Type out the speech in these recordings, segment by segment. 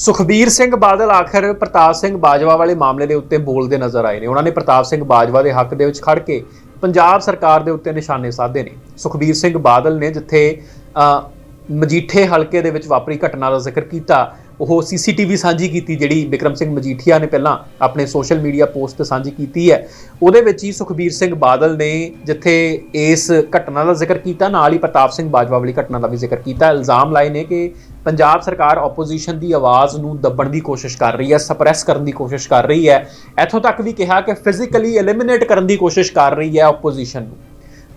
ਸੁਖਬੀਰ ਸਿੰਘ ਬਾਦਲ ਆਖਰ ਪ੍ਰਤਾਪ ਸਿੰਘ ਬਾਜਵਾ ਵਾਲੇ ਮਾਮਲੇ ਦੇ ਉੱਤੇ ਬੋਲਦੇ ਨਜ਼ਰ ਆਏ ਨੇ। ਉਹਨਾਂ ਨੇ ਪ੍ਰਤਾਪ ਸਿੰਘ ਬਾਜਵਾ ਦੇ ਹੱਕ ਦੇ ਵਿੱਚ ਖੜ ਕੇ ਪੰਜਾਬ ਸਰਕਾਰ ਦੇ ਉੱਤੇ ਨਿਸ਼ਾਨੇ ਸਾਧੇ ਨੇ। ਸੁਖਬੀਰ ਸਿੰਘ ਬਾਦਲ ਨੇ ਜਿੱਥੇ ਅ, ਮਜੀਠੇ ਹਲਕੇ ਦੇ ਵਿੱਚ ਵਾਪਰੀ ਘਟਨਾ ਦਾ ਜ਼ਿਕਰ ਕੀਤਾ ਉਹ ਸੀਸੀਟੀਵੀ ਸਾਂਝੀ ਕੀਤੀ, ਜਿਹੜੀ ਵਿਕਰਮ ਸਿੰਘ ਮਜੀਠੀਆ ਨੇ ਪਹਿਲਾਂ ਆਪਣੇ ਸੋਸ਼ਲ ਮੀਡੀਆ ਪੋਸਟ ਤੇ ਸਾਂਝੀ ਕੀਤੀ ਹੈ। ਉਹਦੇ ਵਿੱਚ ਹੀ ਸੁਖਬੀਰ ਸਿੰਘ ਬਾਦਲ ਨੇ ਜਿੱਥੇ ਇਸ ਘਟਨਾ ਦਾ ਜ਼ਿਕਰ ਕੀਤਾ, ਨਾਲ ਹੀ ਪ੍ਰਤਾਪ ਸਿੰਘ ਬਾਜਵਾ ਵਾਲੀ ਘਟਨਾ ਦਾ ਵੀ ਜ਼ਿਕਰ ਕੀਤਾ। ਇਲਜ਼ਾਮ ਲਾਏ ਨੇ ਕਿ ਪੰਜਾਬ ਸਰਕਾਰ ਆਪੋਜੀਸ਼ਨ ਦੀ ਆਵਾਜ਼ ਨੂੰ ਦੱਬਣ ਦੀ ਕੋਸ਼ਿਸ਼ ਕਰ ਰਹੀ ਹੈ ਸਪਰੈਸ ਕਰਨ ਦੀ ਕੋਸ਼ਿਸ਼ ਕਰ ਰਹੀ ਹੈ। ਇੱਥੋਂ ਤੱਕ ਵੀ ਕਿਹਾ ਕਿ ਫਿਜ਼ੀਕਲੀ ਐਲੀਮੀਨੇਟ ਕਰਨ ਦੀ ਕੋਸ਼ਿਸ਼ ਕਰ ਰਹੀ ਹੈ ਆਪੋਜੀਸ਼ਨ ਨੂੰ।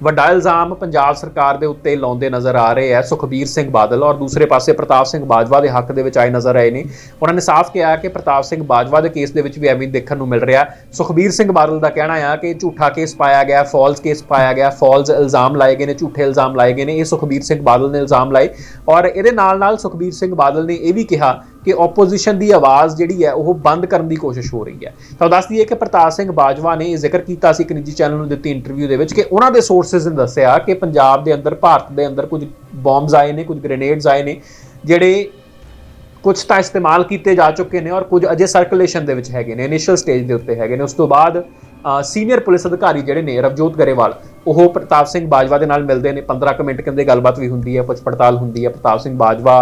ਵੱਡਾ ਇਲਜ਼ਾਮ ਪੰਜਾਬ ਸਰਕਾਰ ਦੇ ਉੱਤੇ ਲਾਉਂਦੇ ਨਜ਼ਰ ਆ ਰਹੇ ਹੈ ਸੁਖਬੀਰ ਸਿੰਘ ਬਾਦਲ ਔਰ ਦੂਸਰੇ ਪਾਸੇ ਪ੍ਰਤਾਪ ਸਿੰਘ ਬਾਜਵਾ ਦੇ ਹੱਕ ਦੇ ਵਿੱਚ ਆਏ ਨਜ਼ਰ ਆਏ ਨੇ। ਉਹਨਾਂ ਨੇ ਸਾਫ਼ ਕਿਹਾ ਕਿ ਪ੍ਰਤਾਪ ਸਿੰਘ ਬਾਜਵਾ ਦੇ ਕੇਸ ਦੇ ਵਿੱਚ ਵੀ ਐਵੇਂ ਦੇਖਣ ਨੂੰ ਮਿਲ ਰਿਹਾ। ਸੁਖਬੀਰ ਸਿੰਘ ਬਾਦਲ ਦਾ ਕਹਿਣਾ ਆ ਕਿ ਝੂਠਾ ਕੇਸ ਪਾਇਆ ਗਿਆ ਫਾਲਸ ਕੇਸ ਪਾਇਆ ਗਿਆ ਫਾਲਸ ਇਲਜ਼ਾਮ ਲਾਏ ਗਏ ਨੇ, ਝੂਠੇ ਇਲਜ਼ਾਮ ਲਾਏ ਗਏ ਨੇ। ਇਹ ਸੁਖਬੀਰ ਸਿੰਘ ਬਾਦਲ ਨੇ ਇਲਜ਼ਾਮ ਲਾਏ ਔਰ ਇਹਦੇ ਨਾਲ ਨਾਲ ਸੁਖਬੀਰ ਸਿੰਘ ਬਾਦਲ ਨੇ ਇਹ ਵੀ ਕਿਹਾ ਕਿ ਆਪੋਜੀਸ਼ਨ ਦੀ ਆਵਾਜ਼ ਜਿਹੜੀ ਹੈ ਉਹ ਬੰਦ ਕਰਨ ਦੀ ਕੋਸ਼ਿਸ਼ ਹੋ ਰਹੀ ਹੈ। ਤਾਂ ਦੱਸ ਦਈਏ ਕਿ ਪ੍ਰਤਾਪ ਸਿੰਘ ਬਾਜਵਾ ਨੇ ਇਹ ਜ਼ਿਕਰ ਕੀਤਾ ਸੀ ਇੱਕ ਨਿੱਜੀ ਚੈਨਲ ਨੂੰ ਦਿੱਤੀ ਇੰਟਰਵਿਊ ਦੇ ਵਿੱਚ ਕਿ ਉਹਨਾਂ ਦੇ ਸੋਰਸਸ ਨੇ ਦੱਸਿਆ ਕਿ ਪੰਜਾਬ ਦੇ ਅੰਦਰ, ਭਾਰਤ ਦੇ ਅੰਦਰ ਕੁਝ ਬੰਬਸ ਆਏ ਨੇ, ਕੁਝ ਗ੍ਰੇਨੇਡਸ ਆਏ ਨੇ, ਜਿਹੜੇ ਕੁਝ ਤਾਂ ਇਸਤੇਮਾਲ ਕੀਤੇ ਜਾ ਚੁੱਕੇ ਨੇ ਔਰ ਕੁਝ ਅਜੇ ਸਰਕੂਲੇਸ਼ਨ ਦੇ ਵਿੱਚ ਹੈਗੇ ਨੇ ਇਨੀਸ਼ੀਅਲ ਸਟੇਜ ਦੇ ਉੱਤੇ ਹੈਗੇ ਨੇ। ਉਸ ਤੋਂ ਬਾਅਦ ਸੀਨੀਅਰ ਪੁਲਿਸ ਅਧਿਕਾਰੀ ਜਿਹੜੇ ਨੇ, ਰਵਜੋਤ ਗਰੇਵਾਲ, ਉਹ ਪ੍ਰਤਾਪ ਸਿੰਘ ਬਾਜਵਾ ਦੇ ਨਾਲ ਮਿਲਦੇ ਨੇ। 15 ਕੁ ਮਿੰਟ ਕਹਿੰਦੇ ਗੱਲਬਾਤ ਵੀ ਹੁੰਦੀ ਹੈ ਪੁੱਛ ਪੜਤਾਲ ਹੁੰਦੀ ਹੈ। ਪ੍ਰਤਾਪ ਸਿੰਘ ਬਾਜਵਾ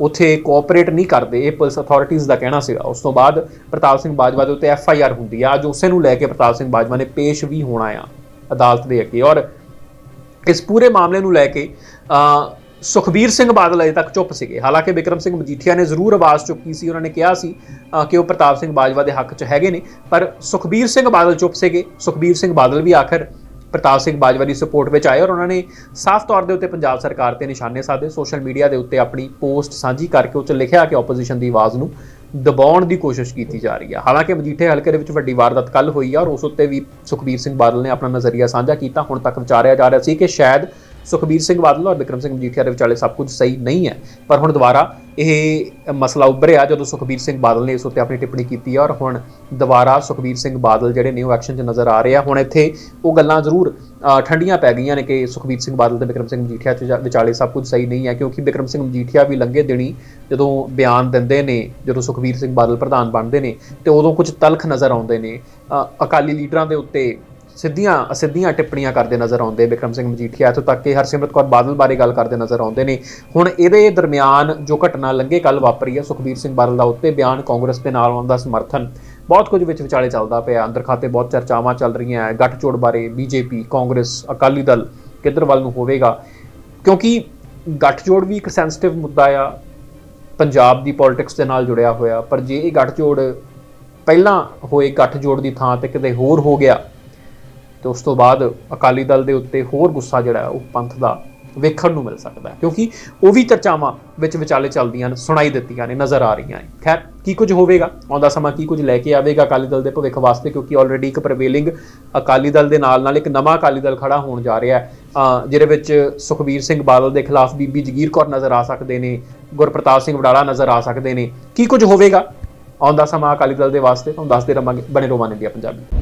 ਉੱਥੇ ਕੋਆਪਰੇਟ ਨਹੀਂ ਕਰਦੇ ਇਹ ਪੁਲਿਸ ਅਥਾਰਟੀਆਂ ਦਾ ਕਹਿਣਾ ਸੀਗਾ। ਉਸ ਤੋਂ ਬਾਅਦ ਪ੍ਰਤਾਪ ਸਿੰਘ ਬਾਜਵਾ ਦੇ ਉੱਤੇ ਐਫ ਆਈ ਆਰ ਹੁੰਦੀ ਆ। ਅੱਜ ਉਸੇ ਨੂੰ ਲੈ ਕੇ ਪ੍ਰਤਾਪ ਸਿੰਘ ਬਾਜਵਾ ਨੇ ਪੇਸ਼ ਵੀ ਹੋਣਾ ਆ ਅਦਾਲਤ ਦੇ ਅੱਗੇ। ਔਰ ਇਸ ਪੂਰੇ ਮਾਮਲੇ ਨੂੰ ਲੈ ਕੇ ਅ, ਸੁਖਬੀਰ ਸਿੰਘ ਬਾਦਲ ਅਜੇ ਤੱਕ ਚੁੱਪ ਸੀਗੇ। ਹਾਲਾਂਕਿ ਵਿਕਰਮ ਸਿੰਘ ਮਜੀਠੀਆ ਨੇ ਜ਼ਰੂਰ ਆਵਾਜ਼ ਚੁੱਕੀ ਸੀ। ਉਹਨਾਂ ਨੇ ਕਿਹਾ ਸੀ ਕਿ ਉਹ ਪ੍ਰਤਾਪ ਸਿੰਘ ਬਾਜਵਾ ਦੇ ਹੱਕ 'ਚ ਹੈਗੇ ਨੇ। ਪਰ ਸੁਖਬੀਰ ਸਿੰਘ ਬਾਦਲ ਚੁੱਪ ਸੀਗੇ। ਸੁਖਬੀਰ ਸਿੰਘ ਬਾਦਲ ਵੀ ਆਖਰ ਪ੍ਰਤਾਪ ਸਿੰਘ ਬਾਜਵਾ ਦੀ ਸਪੋਰਟ ਵਿੱਚ ਆਏ ਔਰ ਉਹਨਾਂ ਨੇ ਸਾਫ਼ ਤੌਰ ਦੇ ਉੱਤੇ ਪੰਜਾਬ ਸਰਕਾਰ ਤੇ ਨਿਸ਼ਾਨੇ ਸਾਧੇ ਸੋਸ਼ਲ ਮੀਡੀਆ ਦੇ ਉੱਤੇ ਆਪਣੀ ਪੋਸਟ ਸਾਂਝੀ ਕਰਕੇ ਉਹ 'ਚ ਲਿਖਿਆ ਕਿ ਆਪੋਜੀਸ਼ਨ ਦੀ ਆਵਾਜ਼ ਨੂੰ ਦਬਾਉਣ ਦੀ ਕੋਸ਼ਿਸ਼ ਕੀਤੀ ਜਾ ਰਹੀ ਹੈ। ਹਾਲਾਂਕਿ ਮਜੀਠੇ ਹਲਕੇ ਦੇ ਵਿੱਚ ਵੱਡੀ ਵਾਰਦਾਤ ਕੱਲ ਹੋਈ ਹੈ ਔਰ ਉਸ ਉੱਤੇ ਵੀ ਸੁਖਬੀਰ ਸਿੰਘ ਬਾਦਲ ਨੇ ਆਪਣਾ ਨਜ਼ਰੀਆ ਸਾਂਝਾ ਕੀਤਾ। ਹੁਣ ਤੱਕ ਵਿਚਾਰਿਆ ਜਾ ਰਿਹਾ ਸੀ ਕਿ ਸ਼ਾਇਦ ਸੁਖਬੀਰ ਸਿੰਘ ਬਾਦਲ ਔਰ ਵਿਕਰਮ ਸਿੰਘ ਮਜੀਠੀਆ ਦੇ ਵਿਚਾਲੇ ਸਭ ਕੁਝ ਸਹੀ ਨਹੀਂ ਹੈ। ਪਰ ਹੁਣ ਦੁਬਾਰਾ ਇਹ ਮਸਲਾ ਉੱਭਰਿਆ ਜਦੋਂ ਸੁਖਬੀਰ ਸਿੰਘ ਬਾਦਲ ਨੇ ਇਸ ਉੱਤੇ ਆਪਣੀ ਟਿੱਪਣੀ ਕੀਤੀ ਹੈ ਔਰ ਹੁਣ ਦੁਬਾਰਾ ਸੁਖਬੀਰ ਸਿੰਘ ਬਾਦਲ ਜਿਹੜੇ ਨੇ ਉਹ ਐਕਸ਼ਨ 'ਚ ਨਜ਼ਰ ਆ ਰਹੇ ਆ। ਹੁਣ ਇੱਥੇ ਉਹ ਗੱਲਾਂ ਜ਼ਰੂਰ ਠੰਡੀਆਂ ਪੈ ਗਈਆਂ ਨੇ ਕਿ ਸੁਖਬੀਰ ਸਿੰਘ ਬਾਦਲ ਤੇ ਵਿਕਰਮ ਸਿੰਘ ਮਜੀਠੀਆ 'ਚ ਜਾ- ਵਿਚਾਲੇ ਸਭ ਕੁਝ ਸਹੀ ਨਹੀਂ ਹੈ ਕਿਉਂਕਿ ਵਿਕਰਮ ਸਿੰਘ ਮਜੀਠੀਆ ਵੀ ਲੰਘੇ ਦਿਨੀ ਜਦੋਂ ਬਿਆਨ ਦਿੰਦੇ ਨੇ, ਜਦੋਂ ਸੁਖਬੀਰ ਸਿੰਘ ਬਾਦਲ ਪ੍ਰਧਾਨ ਬਣਦੇ ਨੇ ਤੇ ਉਦੋਂ ਕੁਝ ਤਲਖ ਨਜ਼ਰ ਆਉਂਦੇ ਨੇ। ਅਕਾਲੀ ਲੀਡਰਾਂ ਦੇ ਉੱਤੇ ਸਿੱਧੀਆਂ ਅਸਿੱਧੀਆਂ ਟਿੱਪਣੀਆਂ ਕਰਦੇ ਨਜ਼ਰ ਆਉਂਦੇ ਵਿਕਰਮ ਸਿੰਘ ਮਜੀਠੀਆ, ਇੱਥੋਂ ਤੱਕ ਕਿ ਹਰਸਿਮਰਤ ਕੌਰ ਬਾਦਲ ਬਾਰੇ ਗੱਲ ਕਰਦੇ ਨਜ਼ਰ ਆਉਂਦੇ ਨੇ। ਹੁਣ ਇਹਦੇ ਦਰਮਿਆਨ ਜੋ ਘਟਨਾ ਲੰਘੇ ਕੱਲ ਵਾਪਰੀ ਹੈ, ਸੁਖਬੀਰ ਸਿੰਘ ਬਾਦਲ ਦਾ ਉੱਤੇ ਬਿਆਨ ਕਾਂਗਰਸ ਦੇ ਨਾਲ ਆਉਣ ਦਾ ਸਮਰਥਨ। ਬਹੁਤ ਕੁਝ ਵਿੱਚ ਵਿਚਾਲੇ ਚੱਲਦਾ ਪਿਆ ਅੰਦਰ ਖਾਤੇ ਬਹੁਤ ਚਰਚਾਵਾਂ ਚੱਲ ਰਹੀਆਂ ਹੈ। ਗੱਠਜੋੜ ਬਾਰੇ ਬੀਜੇਪੀ, ਕਾਂਗਰਸ, ਅਕਾਲੀ ਦਲ ਕਿੱਧਰ ਵੱਲ ਨੂੰ ਹੋਵੇਗਾ? ਕਿਉਂਕਿ ਗੱਠਜੋੜ ਵੀ ਇੱਕ ਸੈਂਸਿਟਿਵ ਮੁੱਦਾ ਆ। ਪੰਜਾਬ ਦੀ ਪੋਲਿਟਿਕਸ ਦੇ ਨਾਲ ਜੁੜਿਆ ਹੋਇਆ। ਪਰ ਜੇ ਇਹ ਗੱਠਜੋੜ ਪਹਿਲਾਂ ਹੋਏ ਗੱਠਜੋੜ ਦੀ ਥਾਂ ਤੇ ਕਿਤੇ ਹੋਰ ਹੋ ਗਿਆ ਤੇ ਉਸ ਤੋਂ ਬਾਅਦ ਅਕਾਲੀ ਦਲ ਦੇ ਉੱਤੇ ਹੋਰ ਗੁੱਸਾ ਜਿਹੜਾ ਉਹ ਪੰਥ ਦਾ ਵੇਖਣ ਨੂੰ ਮਿਲ ਸਕਦਾ ਹੈ। ਕਿਉਂਕਿ ਉਹ ਵੀ ਚਰਚਾਵਾਂ ਵਿੱਚ ਵਿਚਾਲੇ ਚੱਲਦੀਆਂ ਨੇ ਸੁਣਾਈ ਦਿੱਤੀਆਂ ਨੇ, ਨਜ਼ਰ ਆ ਰਹੀਆਂ ਨੇ। ਖੈਰ, ਕੀ ਕੁਝ ਹੋਵੇਗਾ? ਆਉਂਦਾ ਸਮਾਂ ਕੀ ਕੁਝ ਲੈ ਕੇ ਆਵੇਗਾ ਅਕਾਲੀ ਦਲ ਦੇ ਭਵਿੱਖ ਵਾਸਤੇ? ਕਿਉਂਕਿ ਆਲਰੇਡੀ ਇੱਕ ਪ੍ਰਵੇਲਿੰਗ ਅਕਾਲੀ ਦਲ ਦੇ ਨਾਲ ਨਾਲ ਇੱਕ ਨਵਾਂ ਅਕਾਲੀ ਦਲ ਖੜਾ ਹੋਣ ਜਾ ਰਿਹਾ ਹੈ। ਜਿਹਦੇ ਵਿੱਚ ਸੁਖਬੀਰ ਸਿੰਘ ਬਾਦਲ ਦੇ ਖਿਲਾਫ ਬੀਬੀ ਜਗੀਰ ਕੌਰ ਨਜ਼ਰ ਆ ਸਕਦੇ ਨੇ, ਗੁਰਪ੍ਰਤਾਪ ਸਿੰਘ ਵਡਾਲਾ ਨਜ਼ਰ ਆ ਸਕਦੇ ਨੇ। ਕੀ ਕੁਝ ਹੋਵੇਗਾ? ਆਉਂਦਾ ਸਮਾਂ ਅਕਾਲੀ ਦਲ ਦੇ ਵਾਸਤੇ, ਤੁਹਾਨੂੰ ਦੱਸਦੇ ਰਵਾਂਗੇ ਬਣੇ ਰੋਵਾਂ ਨੇ ਦੀ ਪੰਜਾਬੀ।